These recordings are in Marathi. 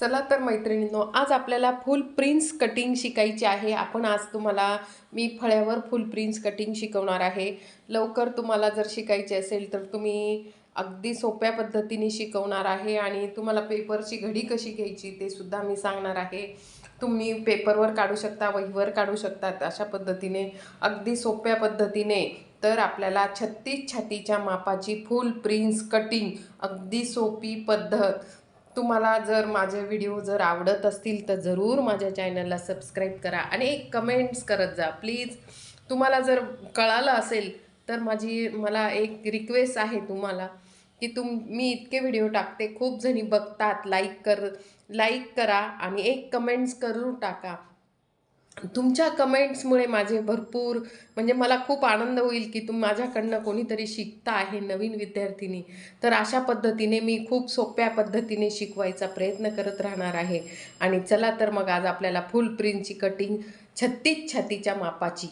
चला तर मैत्रिणींनो आज आपल्याला फुल प्रिन्स कटिंग शिकायची आहे. आपण आज तुम्हाला मी फळ्यावर फुल प्रिन्स कटिंग शिकवणार आहे. लवकर तुम्हाला जर शिकायचे असेल तर तुम्ही अगदी सोप्या पद्धतीने शिकवणार आहे आणि तुम्हाला पेपरची घडी कशी घ्यायची ते सुद्धा मी सांगणार आहे. तुम्ही पेपरवर काढू शकता वहीवर काढू शकतात अशा पद्धतीने अगदी सोप्या पद्धतीने. तर आपल्याला छत्तीस छातीच्या मापाची फुल प्रिन्स कटिंग अगदी सोपी पद्धत. तुम्हाला जर माझे व्हिडिओ जर आवडत असतील तर जरूर माझ्या चॅनलला सबस्क्राईब करा आणि एक कमेंट्स करत जा. प्लीज तुम्हाला जर कळालं असेल तर माझी मला एक रिक्वेस्ट आहे तुम्हाला की तुम मी इतके व्हिडिओ टाकते खूप जणी बघतात लाईक कर लाईक करा आणि एक कमेंट्स करून टाका. तुमच्या कमेंट्समुळे माझे भरपूर म्हणजे मला खूप आनंद होईल की तुम माझ्याकडनं कोणीतरी शिकता आहे नवीन विद्यार्थिनी. तर अशा पद्धतीने मी खूप सोप्या पद्धतीने शिकवायचा प्रयत्न करत राहणार आहे. आणि चला तर मग आज आपल्याला फुल प्रिंटची कटिंग छत्तीस छातीच्या मापाची.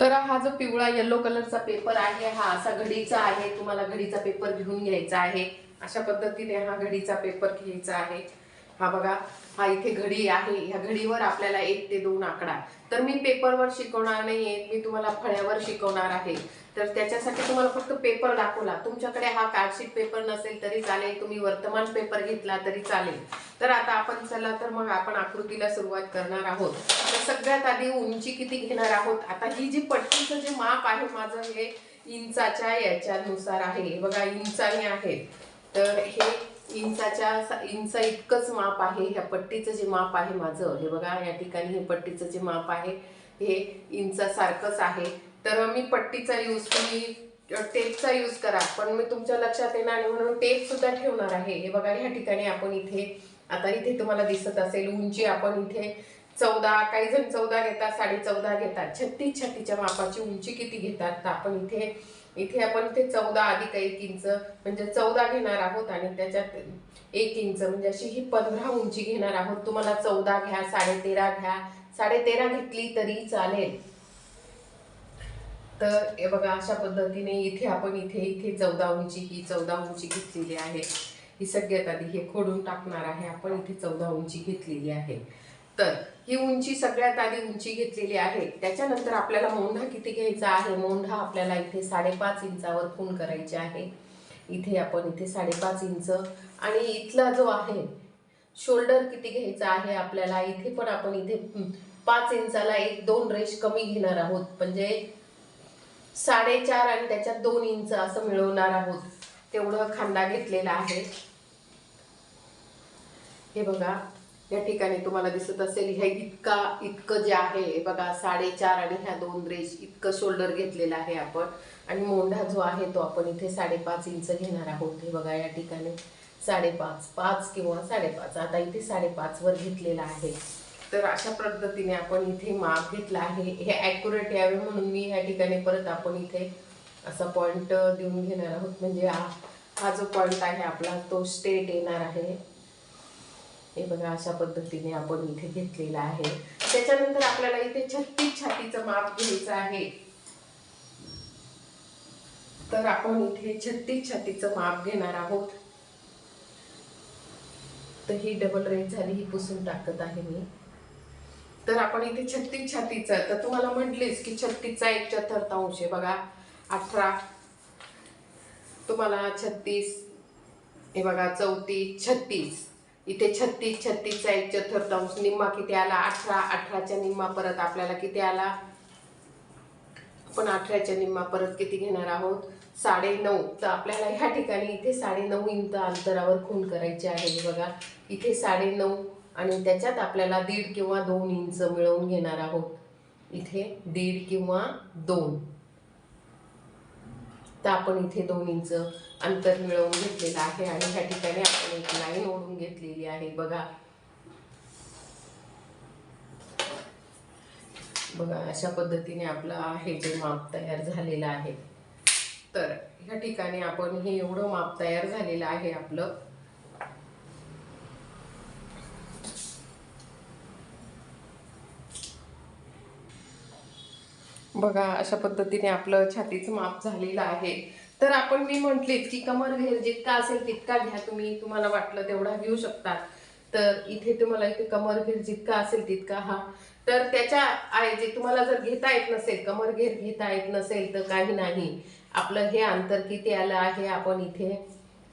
तर हा जो पिवळा येलो कलरचा पेपर आहे हा असा घडीचा आहे. तुम्हाला घडीचा पेपर घेऊन घ्यायचा आहे. अशा पद्धतीने हा घडीचा पेपर घ्यायचा आहे. हा बघा हा इथे घडी आहे. ह्या घडीवर आपल्याला एक ते दोन आकडा. तर मी पेपरवर शिकवणार नाही मी तुम्हाला फळ्यावर शिकवणार आहे. तर त्याच्यासाठी तुम्हाला फक्त पेपर दाखवला. तुमच्याकडे हा कार्डशीट पेपर नसेल तरी चालेल. तुम्ही वर्तमान पेपर घेतला तरी चालेल. तर आता आपण चला तर मग आपण आकृतीला सुरुवात करणार आहोत. तर सगळ्यात आधी उंची किती घेणार आहोत? आता ही जी पट्टीचं जे माप आहे माझं हे इंचाच्या याच्यानुसार आहे. बघा इंचाने आहे. तर हे इंचाच्या इंचा इतकंच माप आहे. ह्या पट्टीचं जे माप आहे माझं हे बघा या ठिकाणी हे पट्टीचं जे माप आहे हे इंचासारखंच आहे. तर मी पट्टीचा यूज तुम्ही टेपचा यूज करा. पण मी तुमच्या लक्षात येणार आणि म्हणून टेप सुद्धा ठेवणार आहे. हे बघा ह्या ठिकाणी आपण इथे आता इथे तुम्हाला दिसत असेल उंची आपण इथे चौदा काही जण चौदा घेतात साडे चौदा घेतात. छत्तीस छत्तीच्या मापाची उंची किती घेतात तर आपण इथे इथे आपण ते चौदा अधिक एक इंच म्हणजे चौदा घेणार आहोत आणि त्याच्यात एक इंच म्हणजे अशी ही पंधरा उंची घेणार आहोत. तुम्हाला चौदा घ्या साडेतेरा घ्या. साडेतेरा घेतली तरी चालेल. तर हे बघा अशा पद्धतीने इथे आपण इथे इथे चौदा उंची ही चौदा उंची घेतलेली आहे. ही सगळ्यात आधी हे खोडून टाकणार आहे. आपण इथे चौदा उंची घेतलेली आहे. तर ही उंची सगळ्यात आधी उंची घेतलेली आहे. त्याच्यानंतर आपल्याला मोंढा किती घ्यायचा आहे? मोंढा आपल्याला इथे साडेपाच इंचावर खून करायची आहे. इथे आपण इथे साडेपाच इंच. आणि इथला जो आहे शोल्डर किती घ्यायचा आहे आपल्याला? इथे पण आपण इथे पाच इंचाला एक दोन रेश कमी घेणार आहोत. म्हणजे साडेचार आणि त्याच्यात दोन इंच असं मिळवणार आहोत. तेवढं खांदा घेतलेला आहे. हे बघा. या ठिकाणी तुम्हाला दिसत असेल ह्या इतका इतकं जे आहे बघा साडेचार आणि ह्या दोन रेश इतकं शोल्डर घेतलेलं आहे आपण. आणि मोंढा जो आहे तो आपण इथे साडेपाच इंच घेणार आहोत. हे बघा या ठिकाणी साडेपाच पाच किंवा साडेपाच. आता इथे साडेपाच वर घेतलेला आहे. तर अशा पद्धतीने आपण इथे माप घेतला आहे. हे ॲक्युरेट यावे म्हणून मी ह्या ठिकाणी परत आपण इथे असा पॉईंट देऊन घेणार आहोत. म्हणजे हा हा जो पॉईंट आहे आपला तो स्टेट येणार आहे. हे बघा अशा पद्धतीने आपण इथे घेतलेला आहे. त्याच्यानंतर आपल्याला इथे छत्तीस छातीचं माप घ्यायचं आहे. तर आपण इथे छत्तीस छातीचं माप घेणार आहोत. तर ही डबल रेट झाली ही पुसून टाकत आहे मी. तर आपण इथे छत्तीस छातीचं तर तुम्हाला म्हटलीच की छत्तीसचा एक चतुर्थांश आहे बघा. अठरा तुम्हाला छत्तीस हे बघा चौतीस छत्तीस. इथे छत्तीस छत्तीसचा एक चतुर्थांश. निम्मा किती आला? अठरा. अठराच्या निम्मा परत आपल्याला किती आला? आपण अठराच्या निम्मा परत किती घेणार आहोत? साडे नऊ तर आपल्याला ह्या ठिकाणी इथे साडे नऊ इंच अंतरावर खून करायचे आहे. बघा. इथे साडे नऊ आणि त्याच्यात आपल्याला दीड किंवा दोन इंच मिळवून घेणार आहोत. इथे दीड किंवा दोन. तर आपण इथे दोन इंच अंतर मिळवून घेतलेलं आहे आणि ह्या ठिकाणी आपण एक लाईन ओढून घेतलेली आहे. बघा. बघा अशा पद्धतीने आपलं हे जे माप तयार झालेलं आहे. तर ह्या ठिकाणी आपण हे एवढं माप तयार झालेलं आहे आपलं. बघा अशा पद्धतीने आपलं छातीचं माप झालेलं आहे. तर आपण मी म्हटलीच की कमर घेर जितका असेल तितका घ्या तुम्ही. तुम्हाला वाटलं तेवढा घेऊ शकता. तर इथे तुम्हाला इथे कमर घेर जितका असेल तितका हा. तर त्याच्या आहे जे तुम्हाला जर घेता येत नसेल कमर घेर घेता येत नसेल तर काही नाही. आपलं हे अंतर किती आलं आहे? आपण इथे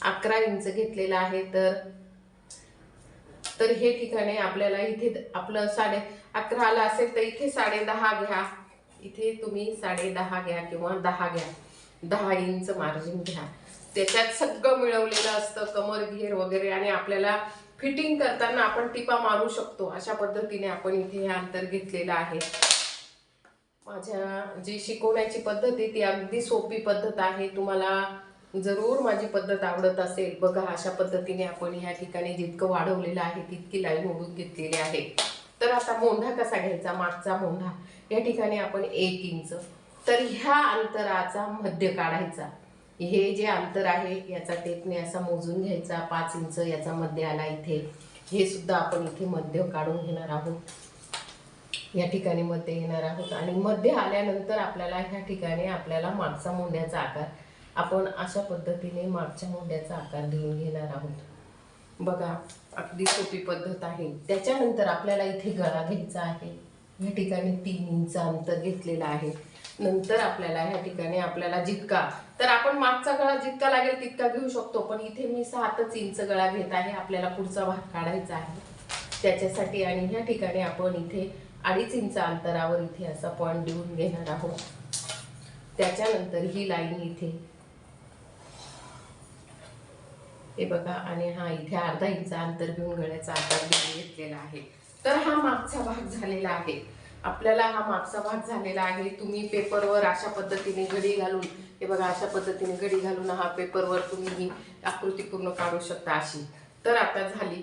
अकरा इंच घेतलेलं आहे. तर तर हे ठिकाणी आपल्याला इथे आपलं साडे अकरा आलं असेल तर इथे साडे दहा घ्या. इथे तुम्ही साडे दहा घ्या किंवा दहा घ्या. दहा इंच मार्जिन घ्या. त्याच्यात सगळं मिळवलेलं असतं कमर घेर वगैरे आणि आपल्याला फिटिंग करताना आपण टिपा मारू शकतो. अशा पद्धतीने आपण इथे हे अंतर घेतलेलं आहे. माझ्या जी शिकवण्याची पद्धत आहे ती अगदी सोपी पद्धत आहे. तुम्हाला जरूर माझी पद्धत आवडत असेल. बघा अशा पद्धतीने आपण ह्या ठिकाणी जितकं वाढवलेलं आहे तितकी लाईन ओढून घेतलेली आहे. तर आता मोंढा कसा घ्यायचा? मागचा मोंढा. या ठिकाणी आपण एक इंच. तर ह्या अंतराचा मध्य काढायचा. हे जे अंतर आहे याचा टेपने असा मोजून घ्यायचा. पाच इंच याचा मध्य आला इथे. हे सुद्धा आपण इथे मध्य काढून घेणार आहोत. या ठिकाणी मध्ये येणार आहोत. आणि मध्य आल्यानंतर आपल्याला ह्या ठिकाणी आपल्याला मागचा मोंढ्याचा आकार आपण अशा पद्धतीने मागच्या मोंढ्याचा आकार देऊन घेणार आहोत. बघा अगदी सोपी पद्धत आहे. त्याच्यानंतर आपल्याला इथे गळा घ्यायचा आहे. या ठिकाणी तीन इंच अंतर घेतलेलं आहे. नंतर आपल्याला ह्या ठिकाणी आपल्याला जितका तर आपण मागचा गळा जितका लागेल तितका घेऊ शकतो पण इथे मी सातच इंच गळा घेत आहे. आपल्याला पुढचा भाग काढायचा आहे. त्याच्यासाठी आणि ह्या ठिकाणी आपण इथे अडीच इंच अंतरावर इथे असा पॉईंट देऊन घेणार आहोत. त्याच्यानंतर ही लाईन इथे हे बघा आणि हा इथे अर्धा इंच अंतर घेऊन गळ्याचा आकार घेतलेला आहे. तर हा मागचा भाग झालेला आहे. आपल्याला हा मागचा भाग झालेला आहे. तुम्ही पेपरवर अशा पद्धतीने घडी घालून हे बघा अशा पद्धतीने घडी घालून हा पेपरवर तुम्ही ही आकृती पूर्ण काढू शकता अशी. तर आता झाली.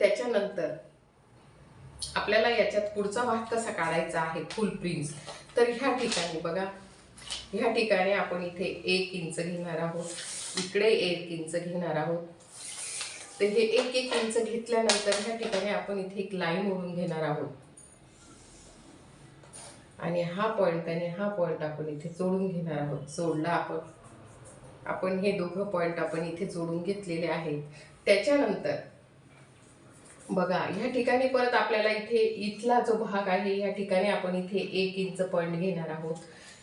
त्याच्यानंतर आपल्याला याच्यात पुढचा भाग कसा काढायचा आहे? फुल प्रिन्स तर ह्या ठिकाणी बघा. ह्या ठिकाणी आपण इथे एक इंच घेणार आहोत. इकडे एक इंच घेणार आहोत. तर हे एक एक इंच घेतल्यानंतर ह्या ठिकाणी आपण इथे एक लाईन ओढून घेणार आहोत. आणि हा पॉईंट आणि हा पॉईंट आपण इथे जोडून घेणार आहोत. जोडला आपण. आपण हे दोघं पॉईंट आपण इथे जोडून घेतलेले आहेत. त्याच्यानंतर बघा ह्या ठिकाणी परत आपल्याला इथे इथला जो भाग आहे ह्या ठिकाणी आपण इथे एक इंच पॉईंट घेणार आहोत.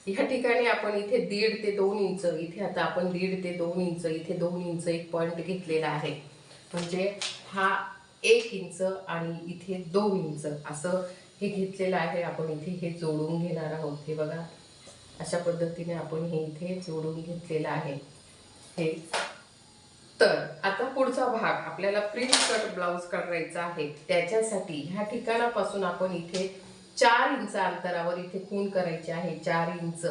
ह्या ठिकाणी आपण इथे दीड ते दोन इंच इथे आता आपण दीड ते दोन इंच इथे दोन इंच एक पॉईंट घेतलेला आहे. म्हणजे हा एक इंच आणि इथे दोन इंच असं हे घेतलेलं आहे. आपण इथे हे जोडून घेणार आहोत. हे बघा अशा पद्धतीने आपण हे इथे जोडून घेतलेलं आहे. हे. तर आता पुढचा भाग आपल्याला प्रिंट कट ब्लाऊज करायचा आहे. त्याच्यासाठी ह्या ठिकाणापासून आपण इथे चार इंच अंतरावर इथे खून करायची आहे चार इंच.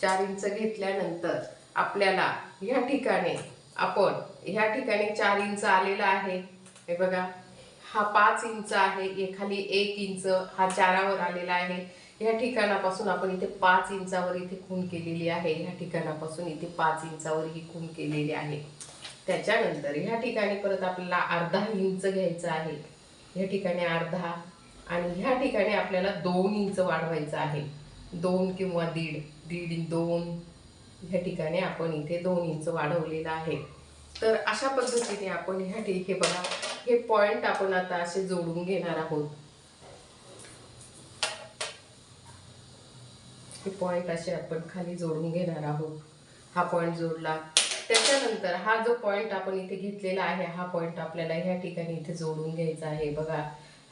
चार इंच घेतल्यानंतर आपल्याला ह्या ठिकाणी आपण ह्या ठिकाणी चार इंच आलेला आहे. हे बघा हा पाच इंच आहे हे खाली एक इंच हा चारावर आलेला आहे. ह्या ठिकाणापासून आपण इथे पाच इंचावर इथे खून केलेली आहे. ह्या ठिकाणापासून इथे पाच इंचावर ही खून केलेली आहे. त्याच्यानंतर ह्या ठिकाणी परत आपल्याला अर्धा इंच घ्यायचा आहे. ह्या ठिकाणी अर्धा आणि ह्या ठिकाणी आपल्याला दोन इंच वाढवायचं आहे. दोन किंवा दीड दीड दोन ह्या ठिकाणी आपण इथे दोन इंच वाढवलेलं आहे. तर अशा पद्धतीने आपण ह्या ठिकाणी बघा हे पॉइंट आपण आता असे जोडून घेणार आहोत. हे पॉइंट असे आपण खाली जोडून घेणार आहोत. हा पॉइंट जोडला. त्याच्यानंतर हा जो पॉइंट आपण इथे घेतलेला आहे हा पॉइंट आपल्याला ह्या ठिकाणी इथे जोडून घ्यायचा आहे. बघा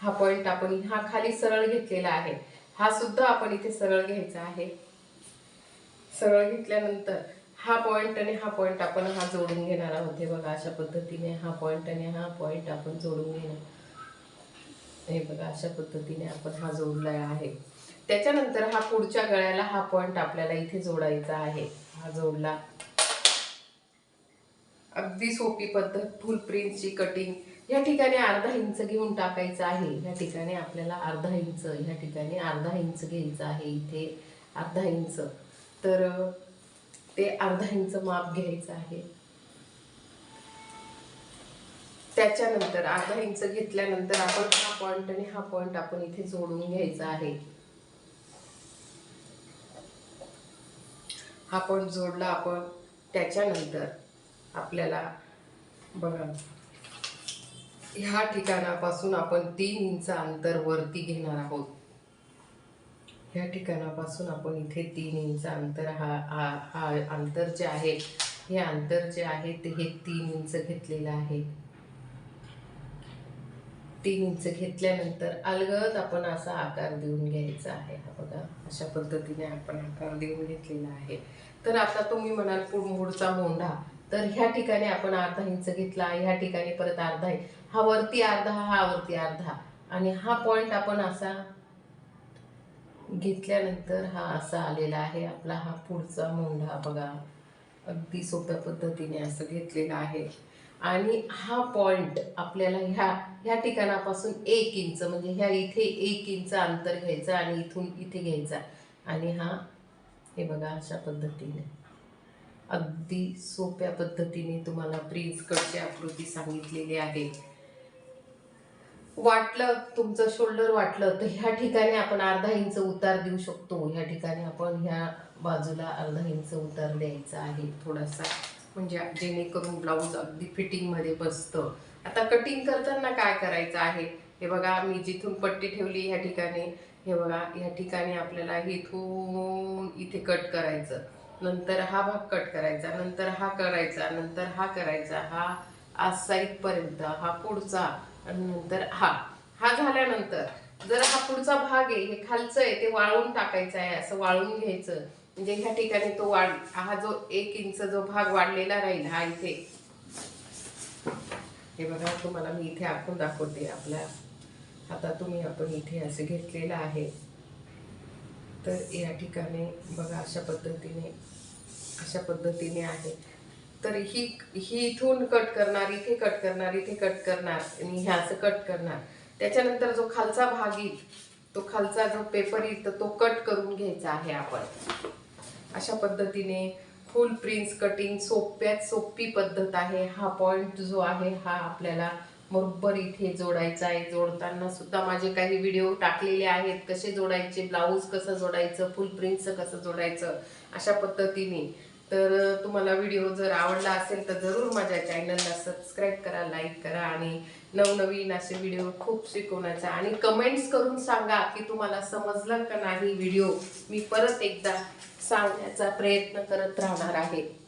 हा पॉइंट आपण हा खाली सरळ घेतलेला आहे. हा सुद्धा आपण इथे सरळ घ्यायचा आहे. सरळ घेतल्यानंतर हा पॉइंट आणि हा पॉइंट आपण हा जोडून घेणार आहोत. हे बघा अशा पद्धतीने हा पॉइंट आणि हा पॉइंट आपण जोडून घेणार. हे बघा अशा पद्धतीने आपण हा जोडला आहे. त्याच्यानंतर हा पुढच्या गळ्याला हा पॉइंट आपल्याला इथे जोडायचा आहे. हा जोडला. अगदी सोपी पद्धत फुल प्रिंटची कटिंग या ठिकाणी अर्धा इंच घेऊन टाकायचं आहे. या ठिकाणी आपल्याला अर्धा इंच या ठिकाणी अर्धा इंच घ्यायचं आहे. इथे अर्धा इंच तर ते अर्धा इंच माप घ्यायचं आहे. त्याच्यानंतर अर्धा इंच घेतल्यानंतर आपण हा पॉइंट आणि हा पॉइंट आपण इथे जोडून घ्यायचा आहे. हा पॉइंट जोडला आपण त्याच्यानंतर आपल्याला बघा. ह्या ठिकाणापासून आपण तीन इंच अंतर वरती घेणार आहोत. ह्या ठिकाणापासून आपण इथे तीन इंच अंतर हा हा हा अंतर जे आहे हे अंतर जे आहे ते हे तीन इंच घेतलेलं आहे. तीन इंच घेतल्यानंतर अलगद आपण असा आकार देऊन घ्यायचा आहे. हा बघा अशा पद्धतीने आपण आकार देऊन घेतलेला आहे. तर आता तुम्ही म्हणाल पुढ- पुढचा मोंढा. तर ह्या ठिकाणी आपण अर्धा इंच घेतला ह्या ठिकाणी परत अर्धा इंच हा वरती अर्धा हा वरती अर्धा. आणि हा पॉइंट आपण असा घेतल्यानंतर हा असा आलेला आहे. आपला हा पुढचा मोंढा बघा. अगदी सोप्या पद्धतीने असं घेतलेला आहे. आणि हा पॉइंट आपल्याला ह्या ह्या ठिकाणापासून एक इंच म्हणजे ह्या इथे एक इंच अंतर घ्यायचं आणि इथून इथे घ्यायचा. आणि हा हे बघा अशा पद्धतीने. अगदी सोप्या पद्धतीने तुम्हाला प्रिन्सकडची आकृती सांगितलेली आहे. वाटलं तुमचं शोल्डर वाटलं तर ह्या ठिकाणी आपण अर्धा इंच उतार देऊ शकतो. ह्या ठिकाणी आपण ह्या बाजूला अर्धा इंच उतार द्यायचा आहे थोडासा. म्हणजे जेणेकरून ब्लाऊज अगदी फिटिंगमध्ये बसतं. आता कटिंग करताना काय करायचं आहे? हे बघा मी जिथून पट्टी ठेवली ह्या ठिकाणी हे बघा ह्या ठिकाणी आपल्याला इथून इथे कट करायचं. नंतर हा भाग कट करायचा नंतर हा करायचा नंतर हा करायचा हा आज साईडपर्यंत हा पुढचा. आणि नंतर हा हा झाल्यानंतर जर हा पुढचा भाग आहे हे खालचं आहे ते वाळवून टाकायचं आहे असं वाळवून घ्यायचं. म्हणजे ह्या ठिकाणी तो वाढ हा जो एक इंच जो भाग वाढलेला राहील हा इथे. हे बघा तुम्हाला मी इथे आखून दाखवते आपल्या आता तुम्ही आपण इथे असं घेतलेलं आहे. तर या ठिकाणी बघा अशा पद्धतीने अशा पद्धतीने आहे. तर ही ही इथून कट करणार इथे कट करणार इथे कट करणार आणि ह्याचं असं कट करणार. त्याच्यानंतर जो खालचा भाग येईल तो खालचा जो पेपर येईल तर तो कट करून घ्यायचा आहे आपण. अशा पद्धतीने फुल प्रिन्स कटिंग सोप्यात सोपी पद्धत आहे. हा पॉइंट जो आहे हा आपल्याला बरोबर इथे जोडायचा आहे. जोडताना सुद्धा माझे काही व्हिडिओ टाकलेले आहेत. कसे जोडायचे ब्लाऊज कसं जोडायचं फुल प्रिंटचं कसं जोडायचं अशा पद्धतीने. तर तुम्हाला व्हिडिओ जर आवडला असेल तर जरूर माझ्या चॅनलला सबस्क्राईब करा लाईक करा आणि नवनवीन असे व्हिडिओ खूप शिकवण्याचा आणि कमेंट्स करून सांगा की तुम्हाला समजलं का नाही व्हिडिओ मी परत एकदा सांगण्याचा प्रयत्न करत राहणार आहे.